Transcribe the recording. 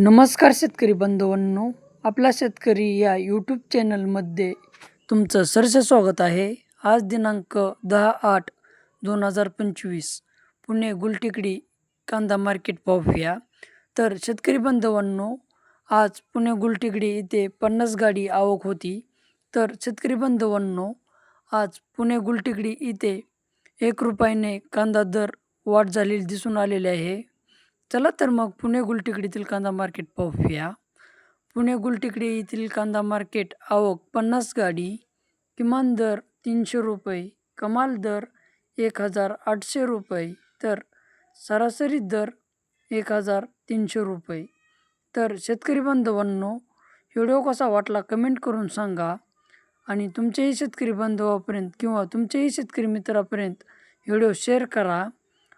नमस्कार शेतकरी बंधूंनो आपला शेतकरी या यूट्यूब चॅनलमध्ये तुमचं सरस स्वागत आहे. आज दिनांक दहा आठ दोन हजार पंचवीस पुणे गुलटेकडी कांदा मार्केट पाहूया तर शेतकरी बांधवांनो आज पुणे गुलटेकडी इथे पन्नास गाडी आवक होती. तर शेतकरी बांधवांनो आज पुणे गुलटेकडी इथे एक रुपयाने कांदा दर वाढ झालेली दिसून आलेली आहे. चला तर मग पुणे गुलटेकडीतील कांदा मार्केट पाहूया. पुणे गुलटेकडी येथील कांदा मार्केट आवक पन्नास गाडी किमान दर तीनशे रुपये कमाल दर एक हजार आठशे रुपये तर सरासरी दर एक हजार तीनशे रुपये. तर शेतकरी बांधवांनो व्हिडिओ कसा वाटला कमेंट करून सांगा आणि तुमच्याही शेतकरी बांधवापर्यंत किंवा तुमच्याही शेतकरी मित्रापर्यंत व्हिडिओ शेअर करा.